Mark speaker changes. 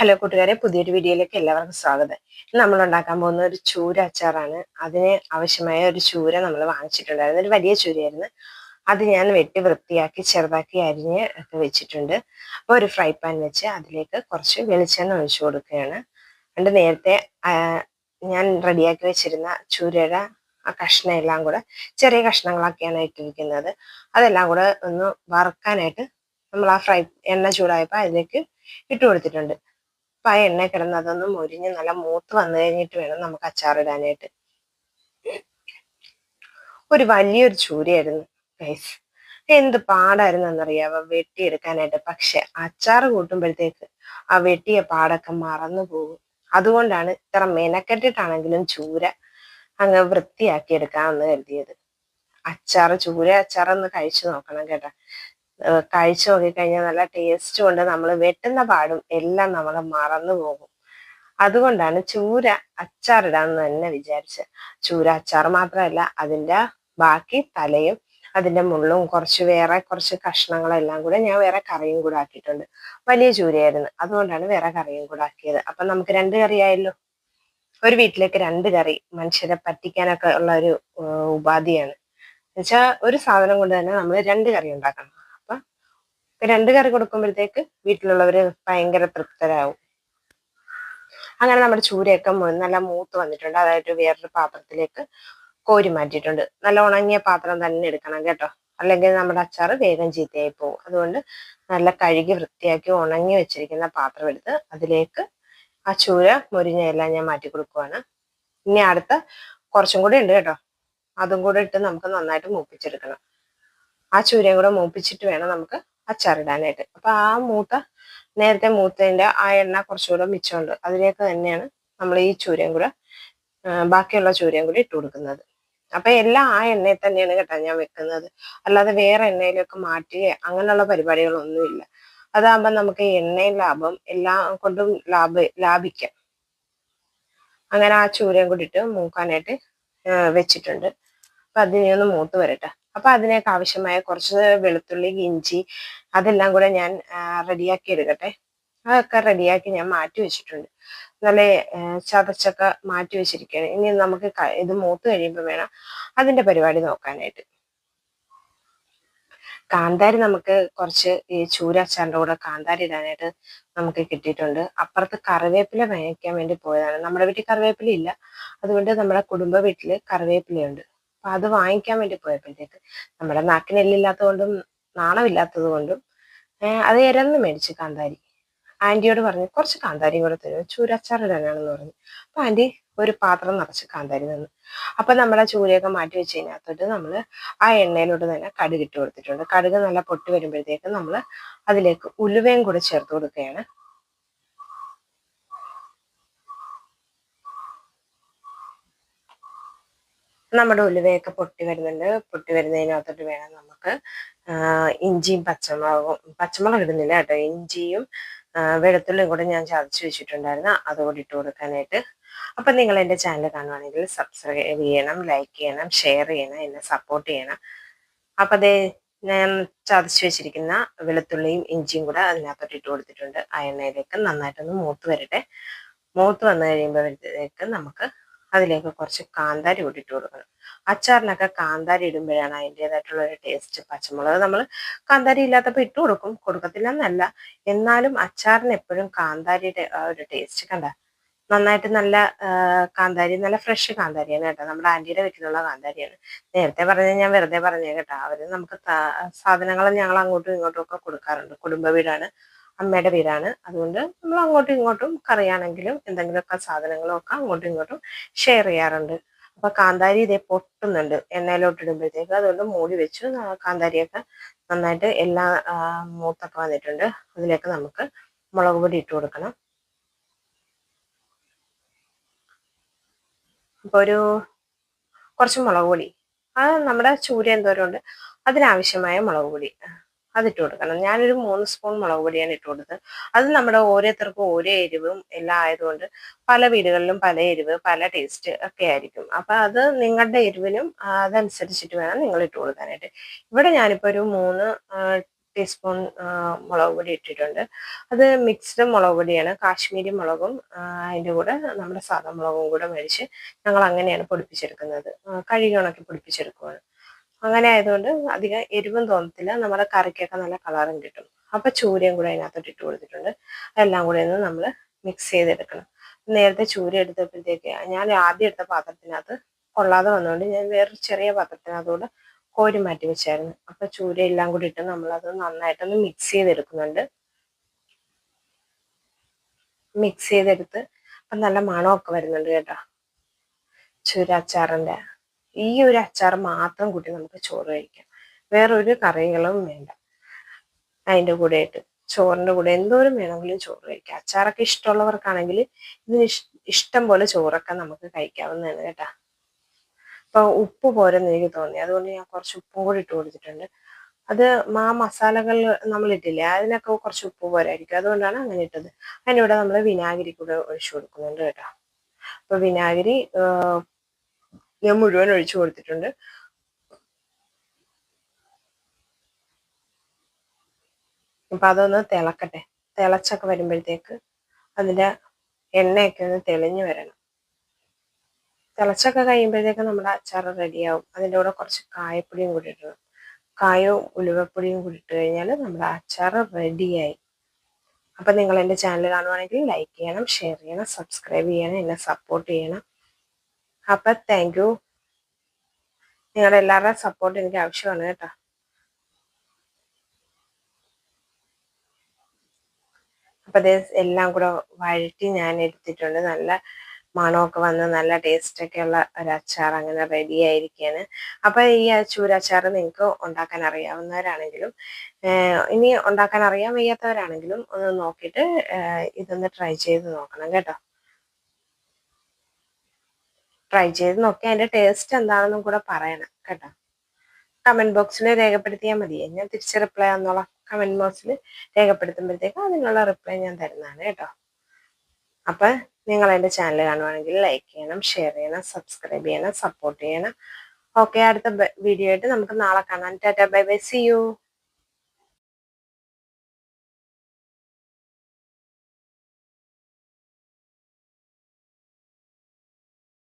Speaker 1: Hello കൂട്ടുകാരെ പുതിയൊരു വീഡിയോയിലേക്ക് എല്ലാവർക്കും സ്വാഗതം. നമ്മൾ ഉണ്ടാക്കാൻ പോകുന്ന ഒരു ചൂര അച്ചാറാണ്. അതിന് ആവശ്യമായ ഒരു ചൂര നമ്മൾ വാങ്ങിച്ചിട്ടുണ്ടായിരുന്നു. ഒരു വലിയ ചൂരയായിരുന്നു. അത് ഞാൻ വെട്ടി വൃത്തിയാക്കി ചെറുതാക്കി അരിഞ്ഞ് ഒക്കെ വെച്ചിട്ടുണ്ട്. അപ്പോൾ ഒരു ഫ്രൈ പാൻ വെച്ച് അതിലേക്ക് കുറച്ച് വെളിച്ചെണ്ണ ഒഴിച്ചു കൊടുക്കുകയാണ്. അതുകൊണ്ട് നേരത്തെ ഞാൻ റെഡിയാക്കി വെച്ചിരുന്ന ചൂരയുടെ ആ കഷ്ണം എല്ലാം കൂടെ ചെറിയ കഷ്ണങ്ങളൊക്കെയാണ് ഇട്ടിരിക്കുന്നത്. അതെല്ലാം കൂടെ ഒന്ന് വറുക്കാനായിട്ട് നമ്മൾ ആ ഫ്രൈ എണ്ണ ചൂടായപ്പോൾ അതിലേക്ക് ഇട്ട് കൊടുത്തിട്ടുണ്ട്. ആ എണ്ണ കിടന്ന് അതൊന്ന് മുരിഞ്ഞ് നല്ല മൂത്ത് വന്നു കഴിഞ്ഞിട്ട് വേണം നമുക്ക് അച്ചാറിടാനായിട്ട് ഒരു വലിയൊരു ചൂരയായിരുന്നു ഗൈസ് എന്ത് പാടായിരുന്നു എന്നറിയാവോ വെട്ടിയെടുക്കാനായിട്ട് പക്ഷെ അച്ചാർ കൂട്ടുമ്പോഴത്തേക്ക് ആ വെട്ടിയ പാടൊക്കെ മറന്നു പോകും. അതുകൊണ്ടാണ് ഇത്ര മെനക്കെട്ടിട്ടാണെങ്കിലും ചൂര അങ്ങ് വൃത്തിയാക്കി എടുക്കാമെന്ന് കരുതിയത്. അച്ചാർ ചൂര അച്ചാറൊന്ന് കഴിച്ചു നോക്കണം കേട്ടോ. കഴിച്ചു നോക്കിക്കഴിഞ്ഞാൽ നല്ല ടേസ്റ്റ് കൊണ്ട് നമ്മൾ വെട്ടുന്ന പാടും എല്ലാം നമ്മൾ മറന്നു പോകും. അതുകൊണ്ടാണ് ചൂര അച്ചാറിടാന്ന് തന്നെ വിചാരിച്ച്. ചൂര അച്ചാർ മാത്രമല്ല അതിന്റെ ബാക്കി തലയും അതിന്റെ മുള്ളും കുറച്ച് വേറെ കുറച്ച് കഷ്ണങ്ങളെല്ലാം കൂടെ ഞാൻ വേറെ കറിയും കൂടെ ആക്കിയിട്ടുണ്ട്. വലിയ ചൂരയായിരുന്നു. അതുകൊണ്ടാണ് വേറെ കറിയും കൂടെ ആക്കിയത്. അപ്പം നമുക്ക് രണ്ട് കറിയായല്ലോ ഒരു വീട്ടിലേക്ക് രണ്ട് കറി മനുഷ്യരെ പറ്റിക്കാനൊക്കെ ഉള്ള ഒരു ഉപാധിയാണ്. എന്നുവെച്ചാൽ ഒരു സാധനം കൊണ്ട് തന്നെ നമ്മൾ രണ്ട് കറി ഉണ്ടാക്കണം. രണ്ട് കറി കൊടുക്കുമ്പോഴത്തേക്ക് വീട്ടിലുള്ളവര് ഭയങ്കര തൃപ്തരാകും അങ്ങനെ നമ്മുടെ ചൂരയൊക്കെ നല്ല മൂത്ത് വന്നിട്ടുണ്ട്. അതായത് വേറൊരു പാത്രത്തിലേക്ക് കോരി മാറ്റിയിട്ടുണ്ട്. നല്ല ഉണങ്ങിയ പാത്രം തന്നെ എടുക്കണം കേട്ടോ. അല്ലെങ്കിൽ നമ്മുടെ അച്ചാർ വേഗം ചീത്തയായി പോകും. അതുകൊണ്ട് നല്ല കഴുകി വൃത്തിയാക്കി ഉണങ്ങി വെച്ചിരിക്കുന്ന പാത്രം എടുത്ത് അതിലേക്ക് ആ ചൂര മുരിഞ്ഞയെല്ലാം ഞാൻ മാറ്റി കൊടുക്കുവാണ്. ഇനി അടുത്ത കുറച്ചും കൂടി ഉണ്ട് കേട്ടോ. അതും കൂടെ ഇട്ട് നമുക്ക് നന്നായിട്ട് മൂപ്പിച്ചെടുക്കണം. ആ ചൂരയും കൂടെ മൂപ്പിച്ചിട്ട് വേണം നമുക്ക് അച്ചാറിടാനായിട്ട്. അപ്പൊ ആ മൂത്ത നേരത്തെ മൂത്തതിന്റെ ആ എണ്ണ കുറച്ചുകൂടെ മിച്ചമുണ്ട്. അതിലേക്ക് തന്നെയാണ് നമ്മൾ ഈ ചൂരയും കൂടെ ബാക്കിയുള്ള ചൂരയും കൂടി ഇട്ട് കൊടുക്കുന്നത്. അപ്പൊ എല്ലാം ആ എണ്ണയിൽ തന്നെയാണ് കേട്ടോ ഞാൻ വെക്കുന്നത്. അല്ലാതെ വേറെ എണ്ണയിലൊക്കെ മാറ്റുകയോ അങ്ങനെയുള്ള പരിപാടികളൊന്നുമില്ല. അതാകുമ്പോൾ നമുക്ക് എണ്ണയും ലാഭം എല്ലാം കൊണ്ടും ലാഭ ലാഭിക്കാം. അങ്ങനെ ആ ചൂരയും കൂടിയിട്ട് മൂക്കാനായിട്ട് വെച്ചിട്ടുണ്ട്. അപ്പൊ അതിനെ ഒന്ന് മൂത്ത് വരട്ടെ. അപ്പൊ അതിനൊക്കെ ആവശ്യമായ കുറച്ച് വെളുത്തുള്ളി ഇഞ്ചി അതെല്ലാം കൂടെ ഞാൻ റെഡിയാക്കി എടുക്കട്ടെ. അതൊക്കെ റെഡിയാക്കി ഞാൻ മാറ്റി വെച്ചിട്ടുണ്ട്. നല്ല ചതച്ചൊക്കെ മാറ്റി വെച്ചിരിക്കുകയാണ്. ഇനി നമുക്ക് ഇത് മൂത്ത് കഴിയുമ്പോൾ വേണം അതിന്റെ പരിപാടി നോക്കാനായിട്ട്. കാന്താരി നമുക്ക് കുറച്ച് ഈ ചൂരച്ചാറിന്റെ കൂടെ കാന്താരി ഇടാനായിട്ട് നമുക്ക് കിട്ടിയിട്ടുണ്ട്. അപ്പുറത്ത് കറിവേപ്പില വാങ്ങിക്കാൻ വേണ്ടി പോയതാണ്. നമ്മുടെ വീട്ടിൽ കറിവേപ്പില ഇല്ല. അതുകൊണ്ട് നമ്മുടെ കുടുംബ വീട്ടിൽ കറിവേപ്പിലയുണ്ട്. അപ്പൊ അത് വാങ്ങിക്കാൻ വേണ്ടി പോയപ്പോഴത്തേക്ക് നമ്മുടെ നാക്കിന് എല്ലില്ലാത്തത് കൊണ്ടും നാണമില്ലാത്തത് കൊണ്ടും അത് ഇരന്ന് മേടിച്ചു കാന്താരി. ആന്റിയോട് പറഞ്ഞു കുറച്ച് കാന്താരിയും കൂടെ തരും ചൂരച്ചാർ ഇടാനാണെന്ന് പറഞ്ഞു. അപ്പൊ ആന്റി ഒരു പാത്രം നിറച്ച് കാന്താരി തന്നു. അപ്പൊ നമ്മളെ ചൂരയൊക്കെ മാറ്റി വെച്ച് കഴിഞ്ഞാത്തോട്ട് നമ്മൾ ആ എണ്ണയിലോട്ട് തന്നെ കടുക് ഇട്ട് കൊടുത്തിട്ടുണ്ട്. കടുക് നല്ല പൊട്ടി വരുമ്പോഴത്തേക്ക് നമ്മൾ അതിലേക്ക് ഉലുവയും കൂടെ ചേർത്ത് കൊടുക്കുകയാണ്. നമ്മുടെ ഉലുവയൊക്കെ പൊട്ടി വരുന്നുണ്ട്. പൊട്ടി വരുന്നതിനകത്തോട്ട് വേണം നമുക്ക് ഇഞ്ചിയും പച്ചമുളകും പച്ചമുളക് ഇടുന്നില്ല കേട്ടോ. ഇഞ്ചിയും വെളുത്തുള്ളിയും കൂടെ ഞാൻ ചതച്ച് വെച്ചിട്ടുണ്ടായിരുന്നു. അതുകൂടി ഇട്ട് കൊടുക്കാനായിട്ട്. അപ്പം നിങ്ങൾ എന്റെ ചാനൽ കാണുവാണെങ്കിൽ സബ്സ്ക്രൈബ് ചെയ്യണം ലൈക്ക് ചെയ്യണം ഷെയർ ചെയ്യണം എന്നെ സപ്പോർട്ട് ചെയ്യണം. അപ്പം അതേ ഞാൻ ചതച്ച് വെച്ചിരിക്കുന്ന വെളുത്തുള്ളിയും ഇഞ്ചിയും കൂടെ അതിനകത്തോട്ട് ഇട്ട് കൊടുത്തിട്ടുണ്ട്. ആ എണ്ണയിലേക്ക് നന്നായിട്ടൊന്ന് മൂത്ത് വരട്ടെ. മൂത്ത് വന്നു കഴിയുമ്പോഴത്തേക്ക് നമുക്ക് അതിലേക്ക് കുറച്ച് കാന്താരി കൂട്ടിയിട്ട് കൊടുക്കണം. അച്ചാറിനൊക്കെ കാന്താരി ഇടുമ്പോഴാണ് അതിന്റെതായിട്ടുള്ള ഒരു ടേസ്റ്റ് പച്ചമുളക്. നമ്മൾ കാന്താരി ഇല്ലാത്തപ്പോൾ ഇട്ട് കൊടുക്കും. കൊടുക്കത്തില്ല എന്നല്ല എന്നാലും അച്ചാറിന് എപ്പോഴും കാന്താരിയുടെ ആ ഒരു ടേസ്റ്റ് കണ്ട? നന്നായിട്ട് നല്ല കാന്താരി നല്ല ഫ്രഷ് കാന്താരിയാണ് കേട്ടോ. നമ്മുടെ ആന്റിയുടെ വീട്ടിലുള്ള കാന്താരിയാണ്. നേരത്തെ പറഞ്ഞ ഞാൻ വെറുതെ പറഞ്ഞേ കേട്ടോ. അവർ നമുക്ക് സാധനങ്ങൾ ഞങ്ങൾ അങ്ങോട്ടും ഇങ്ങോട്ടും ഒക്കെ കൊടുക്കാറുണ്ട്. കുടുംബ വീടാണ്. അമ്മയുടെ വീടാണ്. അതുകൊണ്ട് നമ്മൾ അങ്ങോട്ടും ഇങ്ങോട്ടും കറിയാണെങ്കിലും എന്തെങ്കിലുമൊക്കെ സാധനങ്ങളും ഒക്കെ അങ്ങോട്ടും ഇങ്ങോട്ടും ഷെയർ ചെയ്യാറുണ്ട്. അപ്പൊ കാന്താരി ഇതേ പൊട്ടുന്നുണ്ട്. എണ്ണയിലോട്ട് ഇടുമ്പോഴത്തേക്ക് അതുകൊണ്ട് മൂടി വെച്ചു. കാന്താരിയൊക്കെ നന്നായിട്ട് എല്ലാ മൂത്തൊക്കെ വന്നിട്ടുണ്ട്. അതിലേക്ക് നമുക്ക് മുളക് പൊടി ഇട്ട് കൊടുക്കണം. അപ്പൊ ഒരു കുറച്ച് മുളക് പൊടി. അത് നമ്മുടെ ചൂര എന്തോരം ഉണ്ട്. അതിനാവശ്യമായ മുളക് പൊടി. അതിട്ട് കൊടുക്കണം. ഞാനൊരു മൂന്ന് സ്പൂൺ മുളക് പൊടിയാണ് ഇട്ട് കൊടുത്തത്. അത് നമ്മുടെ ഓരോരുത്തർക്കും ഓരോ എരിവും എല്ലാം ആയതുകൊണ്ട് പല വീടുകളിലും പല എരിവ് പല ടേസ്റ്റ് ഒക്കെ ആയിരിക്കും. അപ്പൊ അത് നിങ്ങളുടെ എരിവിനും അതനുസരിച്ചിട്ട് വേണം നിങ്ങൾ ഇട്ട് കൊടുക്കാനായിട്ട്. ഇവിടെ ഞാനിപ്പോ ഒരു മൂന്ന് ടീസ്പൂൺ മുളക് പൊടി ഇട്ടിട്ടുണ്ട്. അത് മിക്സ്ഡ് മുളക് പൊടിയാണ്. കാശ്മീരി മുളകും അതിന്റെ കൂടെ നമ്മുടെ സാധാ മുളകും കൂടെ മേടിച്ച് ഞങ്ങൾ അങ്ങനെയാണ് പൊടിപ്പിച്ചെടുക്കുന്നത്. കഴുകി ഉണക്കി പൊടിപ്പിച്ചെടുക്കുകയാണ് അങ്ങനെ ആയതുകൊണ്ട് അധികം എരിവും തോന്നത്തില്ല. നമ്മുടെ കറിക്കൊക്കെ നല്ല കളറും കിട്ടും. അപ്പോൾ ചൂരയും കൂടെ അതിനകത്തോട്ട് ഇട്ട് കൊടുത്തിട്ടുണ്ട്. അതെല്ലാം കൂടെ ഒന്ന് നമ്മൾ മിക്സ് ചെയ്തെടുക്കണം. നേരത്തെ ചൂര എടുത്തപ്പോഴത്തേക്ക് ഞാൻ ആദ്യം എടുത്ത പാത്രത്തിനകത്ത് കൊള്ളാതെ വന്നുകൊണ്ട് ഞാൻ വേറൊരു ചെറിയ പാത്രത്തിനകത്തൂടെ കോരി മാറ്റി വെച്ചായിരുന്നു. അപ്പൊ ചൂര എല്ലാം കൂടി ഇട്ട് നമ്മളത് നന്നായിട്ടൊന്ന് മിക്സ് ചെയ്തെടുക്കുന്നുണ്ട്. മിക്സ് ചെയ്തെടുത്ത് അപ്പൊ നല്ല മണമൊക്കെ വരുന്നുണ്ട് കേട്ടോ. ചൂര അച്ചാറിന്റെ ഈ ഒരു അച്ചാർ മാത്രം കൂട്ടി നമുക്ക് ചോറ് കഴിക്കാം. വേറൊരു കറികളും വേണ്ട. അതിന്റെ കൂടെ ആയിട്ട് ചോറിന്റെ കൂടെ എന്തോരം വേണമെങ്കിലും ചോറ് കഴിക്കാം. അച്ചാറൊക്കെ ഇഷ്ടമുള്ളവർക്കാണെങ്കിൽ ഇതിന് ഇഷ്ടം പോലെ ചോറൊക്കെ നമുക്ക് കഴിക്കാവുന്നതാണ് കേട്ടാ. അപ്പൊ ഉപ്പ് പോരെന്ന് എനിക്ക് തോന്നി. അതുകൊണ്ട് ഞാൻ കുറച്ച് ഉപ്പും കൂടി ഇട്ട് കൊടുത്തിട്ടുണ്ട്. അത് ആ മസാലകൾ നമ്മൾ ഇട്ടില്ലേ അതിനൊക്കെ കുറച്ച് ഉപ്പ് പോരായിരിക്കും. അതുകൊണ്ടാണ് അങ്ങനെ ഇട്ടത്. അതിനിവിടെ നമ്മൾ വിനാഗിരി കൂടെ ഒഴിച്ചു കൊടുക്കുന്നുണ്ട് കേട്ടോ. അപ്പൊ വിനാഗിരി ഞാൻ മുഴുവൻ ഒഴിച്ചു കൊടുത്തിട്ടുണ്ട്. അപ്പൊ അതൊന്ന് തിളക്കട്ടെ. തിളച്ചൊക്കെ വരുമ്പോഴത്തേക്ക് അതിന്റെ എണ്ണയൊക്കെ ഒന്ന് തെളിഞ്ഞു വരണം. തിളച്ചൊക്കെ കഴിയുമ്പോഴത്തേക്ക് നമ്മുടെ അച്ചാർ റെഡിയാവും. അതിന്റെ കൂടെ കുറച്ച് കായപ്പൊടിയും കൂടി ഇടണം. കായവും ഉലുവപ്പൊടിയും കൂടി ഇട്ട് കഴിഞ്ഞാൽ നമ്മുടെ അച്ചാർ റെഡിയായി. അപ്പം നിങ്ങൾ എന്റെ ചാനൽ കാണുവാണെങ്കിൽ ലൈക്ക് ചെയ്യണം ഷെയർ ചെയ്യണം സബ്സ്ക്രൈബ് ചെയ്യണം എന്നെ സപ്പോർട്ട് ചെയ്യണം. അപ്പം താങ്ക് യു നിങ്ങളുടെ എല്ലാവരുടെയും സപ്പോർട്ട് എനിക്ക് ആവശ്യമാണ് കേട്ടോ. അപ്പം അത് എല്ലാം കൂടെ വഴറ്റി ഞാൻ എടുത്തിട്ടുണ്ട്. നല്ല മണമൊക്കെ വന്ന് നല്ല ടേസ്റ്റ് ഒക്കെ ഉള്ള ഒരു അച്ചാർ അങ്ങനെ റെഡി ആയിരിക്കുകയാണ് അപ്പൊ ഈ ചൂരച്ചാർ നിങ്ങൾക്ക് ഉണ്ടാക്കാൻ അറിയാവുന്നവരാണെങ്കിലും ഇനി ഉണ്ടാക്കാൻ അറിയാൻ വയ്യാത്തവരാണെങ്കിലും ഒന്ന് നോക്കിയിട്ട് ഇതൊന്ന് ട്രൈ ചെയ്ത് നോക്കണം കേട്ടോ. ട്രൈ ചെയ്ത് നോക്കി അതിന്റെ ടേസ്റ്റ് എന്താണെന്നും കൂടെ പറയണം കേട്ടോ. കമന്റ് ബോക്സിൽ രേഖപ്പെടുത്തിയാൽ മതി. ഞാൻ തിരിച്ച് റിപ്ലൈ തന്നോളാം. കമന്റ് ബോക്സിൽ രേഖപ്പെടുത്തുമ്പോഴത്തേക്കും അതിനുള്ള റിപ്ലൈ ഞാൻ തരുന്നതാണ് കേട്ടോ. അപ്പൊ നിങ്ങൾ എന്റെ ചാനൽ കാണുവാണെങ്കിൽ ലൈക്ക് ചെയ്യണം ഷെയർ ചെയ്യണം സബ്സ്ക്രൈബ് ചെയ്യണം സപ്പോർട്ട് ചെയ്യണം. ഓക്കെ അടുത്ത വീഡിയോ ആയിട്ട് നമുക്ക് നാളെ കാണാം. Tata bye bye see you